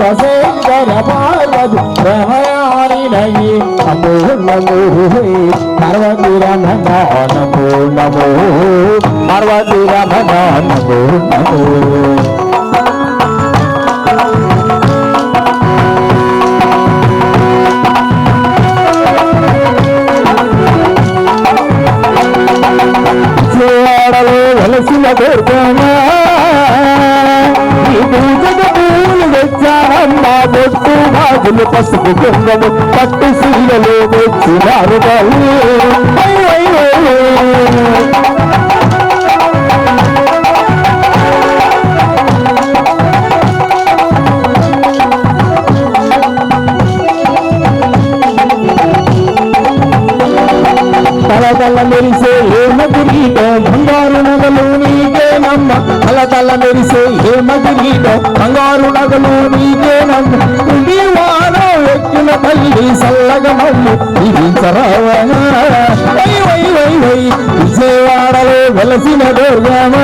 శివశేఖర పార్వతి నమో నమో పార్వతి రమణ నమో నమో పార్వతి రమణ నమో నమో వెలసిన బాగులు పసుపు కుంగము పట్టు సీలలు వచ్చినారు విజయవాడలో వెలసిన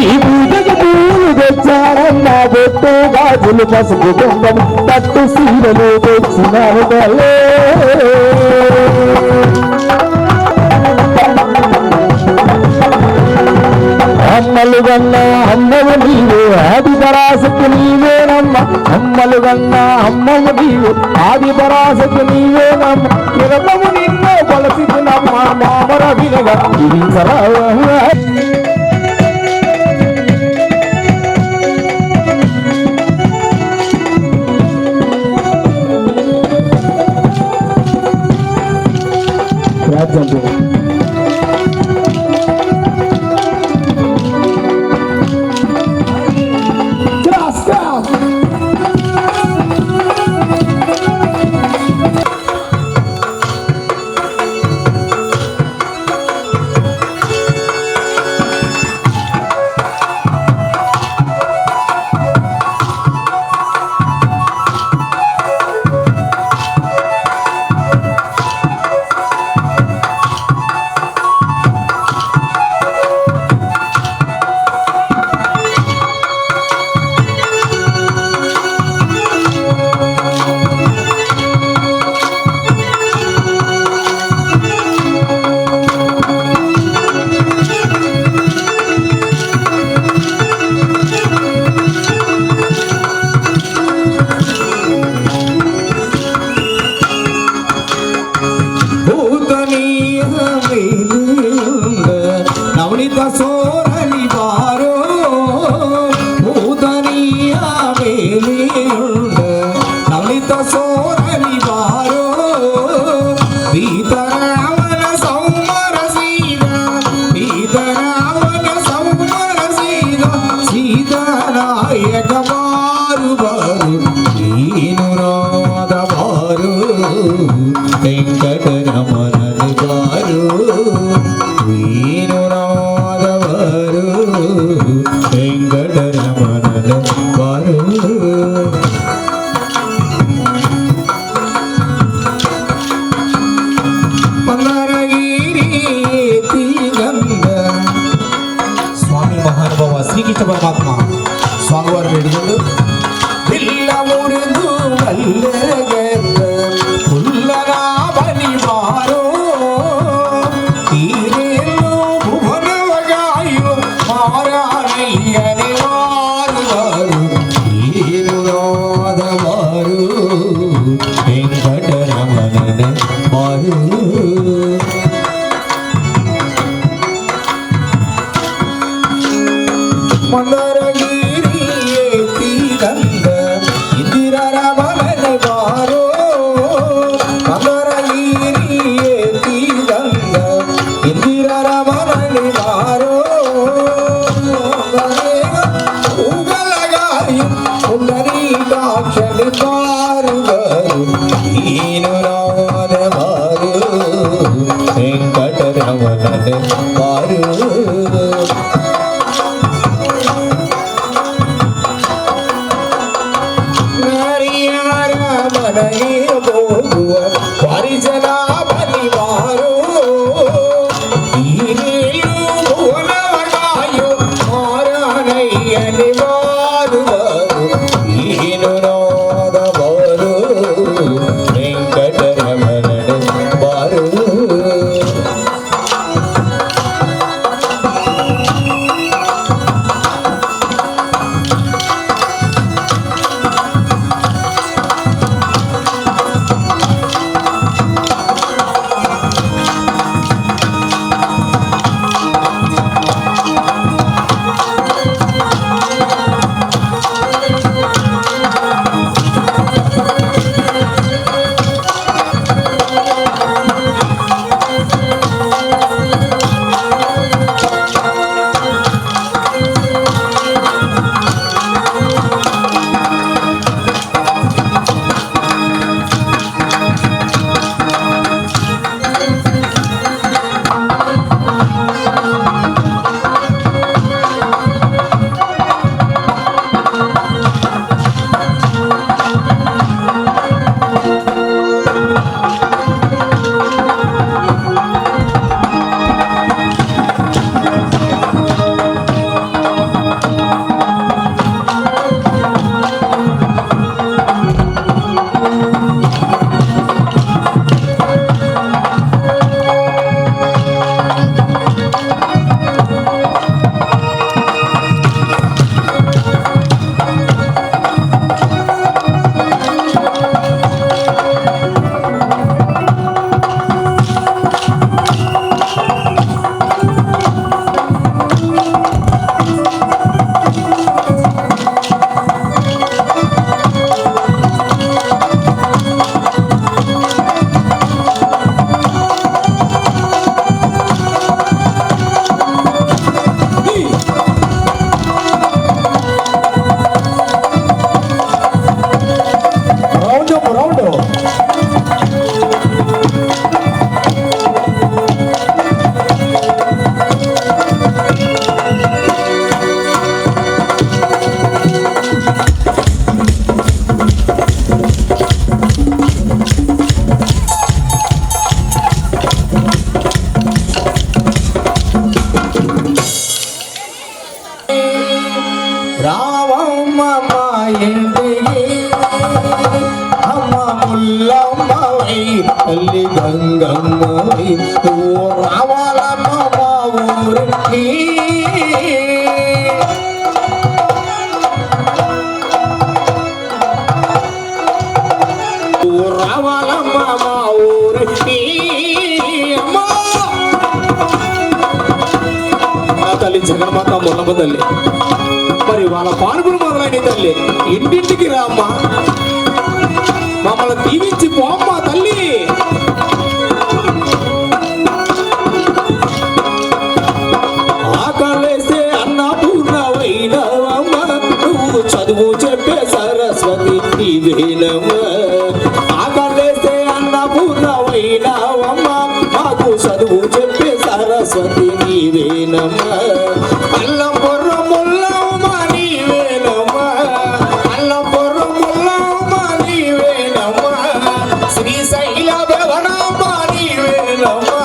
ఈ పూజకు పూలు తెచ్చారమ్మ బొట్టు గాజులు పసుపు కుంభం పట్టు సీరలు తెచ్చినారు తల్లే అమ్మలు గన్న అమ్మము నీవు ఆది పరాశకు నీవేనమ్మ. అమ్మలు గన్న అమ్మము నీవు ఆది పరాశకు నీవేనమ్మ. నిరతము నిన్ను కొలసినమ్మ விலகா ராஜ் corazón. తల్లి జగన్మాత ముల్లమ్మ తల్లి. మరి వాళ్ళ పానుగులు మొదలైన తల్లి. ఇంటింటికి రామ్మ మమ్మల్ని దీవించి పోమ్మ తల్లి. చదువు చెప్పే సరస్వతి ఇదేనమ్మ 요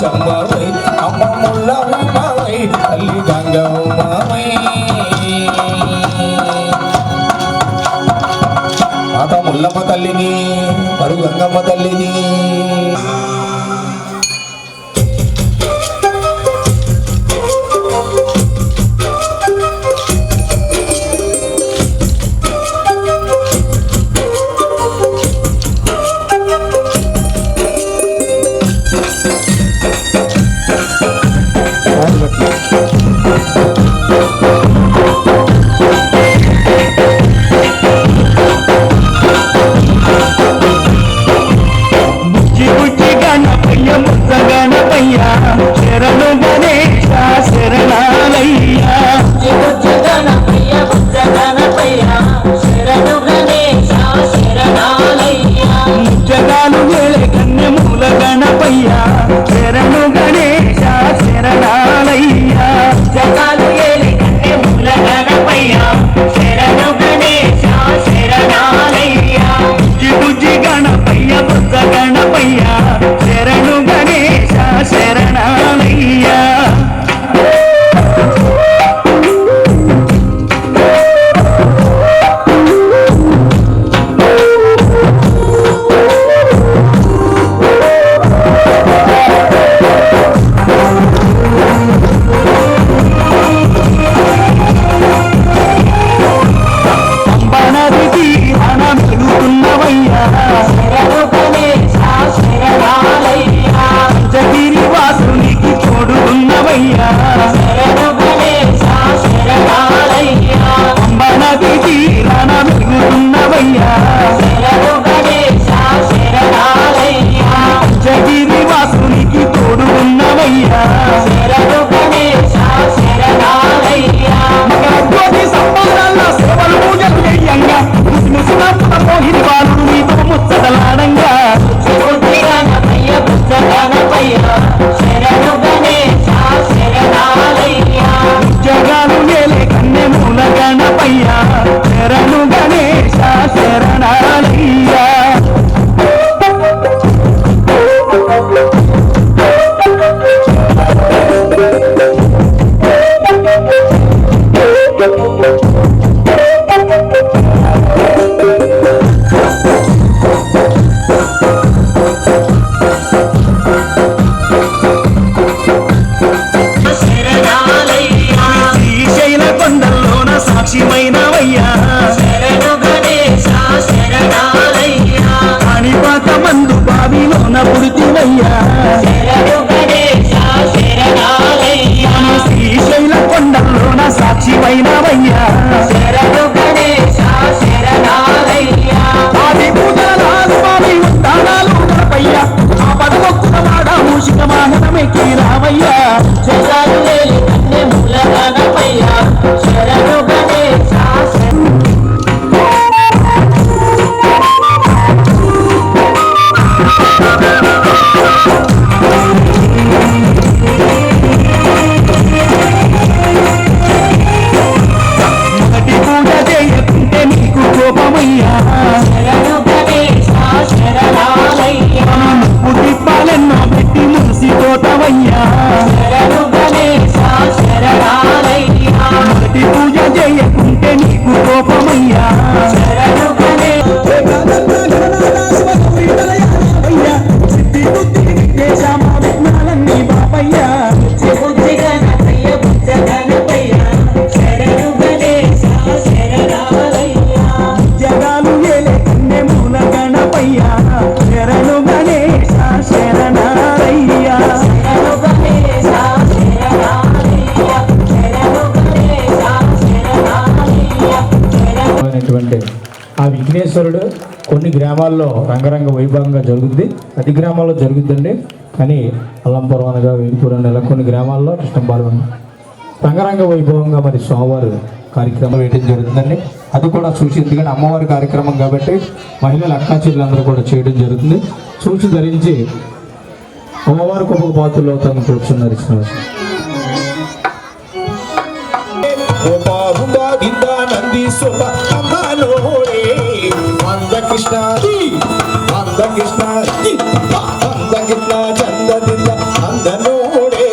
శంభవై అమ్మముల్ల ఉమావై తల్లి గంగ ఉమావై మాత ముల్లమ్మ తల్లిని మరు గంగమ్మ తల్లిని. Thank you. Cesare బుద్ధి గ్రామాల్లో రంగరంగ వైభవంగా జరుగుద్ది. అతి గ్రామాల్లో జరుగుద్దండి. కానీ అల్లంపురం అనగా వేలుపురం ఇలా కొన్ని గ్రామాల్లో కృష్ణ పాల్గొన. రంగరంగ వైభవంగా మరి స్వామివారు కార్యక్రమం వేయడం జరుగుతుందండి. అది కూడా చూసి ఎందుకంటే అమ్మవారి కార్యక్రమం కాబట్టి మహిళలు అక్కాచెల్లందరూ కూడా చేయడం జరుగుతుంది. చూసి ధరించి అమ్మవారి కొబ్బరి పాత్రలో తను కూర్చున్నారు ఇచ్చిన గోపాలుడా గింద నందీశ్వర అమ్మలోడే మందకృష్ణ మందకృష్ణ మందకృష్ణ చందదింద అందనోడే